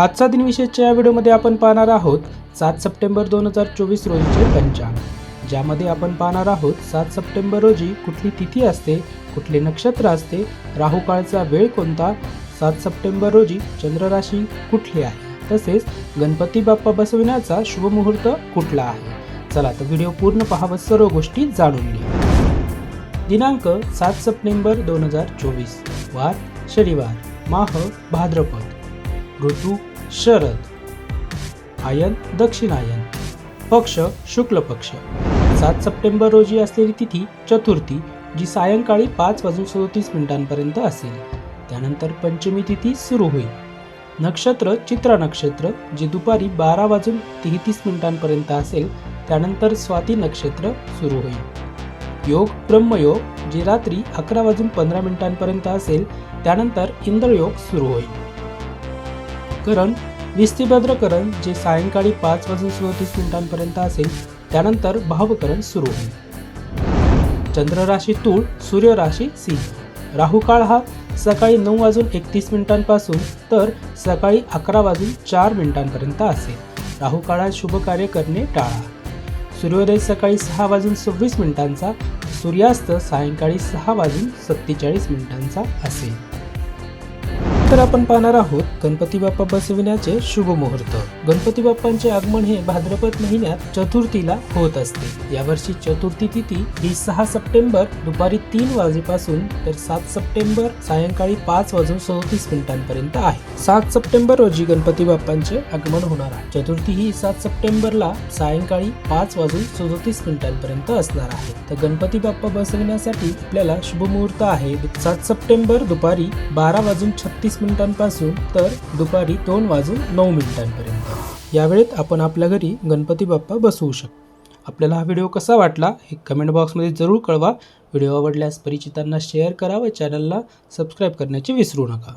आजचा दिनविशेषच्या या व्हिडिओमध्ये आपण पाहणार आहोत सात सप्टेंबर दोन हजार चोवीस रोजीचे पंचांग. ज्यामध्ये आपण पाहणार आहोत सात सप्टेंबर रोजी कुठली तिथी असते कुठले नक्षत्र असते राहुकाळचा वेळ कोणता सात सप्टेंबर रोजी चंद्रराशी कुठली आहे तसेच गणपती बाप्पा बसविण्याचा शुभमुहूर्त कुठला आहे. चला तर व्हिडिओ पूर्ण पहावं सर्व गोष्टी जाणून घ्या दिनांक सात सप्टेंबर दोन हजार चोवीस. वार शनिवार माह भाद्रपद. ऋतू शरद आयन दक्षिणायन पक्ष शुक्ल पक्ष. सात सप्टेंबर रोजी असलेली तिथी चतुर्थी जी सायंकाळी पाच वाजून सदोतीस मिनिटांपर्यंत असेल. त्यानंतर पंचमी तिथी सुरू होईल. नक्षत्र चित्रा नक्षत्र जे दुपारी बारा वाजून तेहतीस मिनिटांपर्यंत असेल त्यानंतर स्वाती नक्षत्र सुरू होईल. योग ब्रह्मयोग जे रात्री अकरा वाजून पंधरा मिनिटांपर्यंत असेल त्यानंतर इंद्रयोग सुरू होईल. करण विस्तीभद्रकरण जे सायंकाळी पाच वाजून सदोतीस मिनिटांपर्यंत असेल त्यानंतर भावकरण सुरू होईल. चंद्र राशी तूळ सूर्य राशी सिंह राहुकाळ हा सकाळी नऊ वाजून एकतीस मिनिटांपासून तर सकाळी अकरा वाजून चार मिनिटांपर्यंत असेल. राहुकाळात शुभ कार्य करणे टाळा. सूर्योदय सकाळी सहा वाजून सव्वीस मिनिटांचा सूर्यास्त सायंकाळी सहा वाजून सत्तेचाळीस मिनिटांचा असेल. तर आपण पाहणार आहोत गणपती बाप्पा बसविण्याचे शुभ मुहूर्त. गणपती बाप्पांचे आगमन हे भाद्रपद महिन्यात चतुर्थीला होत असते. यावर्षी चतुर्थी तिथी ही सहा सप्टेंबर दुपारी तीन वाजेपासून तर सात सप्टेंबर सायंकाळी पाच वाजून सदतीस मिनिटांपर्यंत आहे. सात सप्टेंबर रोजी गणपती बाप्पांचे आगमन होणार आहे. चतुर्थी ही सात सप्टेंबरला सायंकाळी पाच वाजून सदतीस मिनिटांपर्यंत असणार आहे. तर गणपती बाप्पा बसविण्यासाठी आपल्याला शुभ मुहूर्त आहे. सात सप्टेंबर दुपारी बारा वाजून छत्तीस मिनिटांपासून तर दुपारी दोन वाजून नऊ मिनिटांपर्यंत. यावेळेत आपण आपल्या घरी गणपती बाप्पा बसवू शकतो. आपल्याला हा व्हिडिओ कसा वाटला हे कमेंट बॉक्समध्ये जरूर कळवा. व्हिडिओ आवडल्यास परिचितांना शेअर करा व चॅनलला सबस्क्राईब करण्याचे विसरू नका.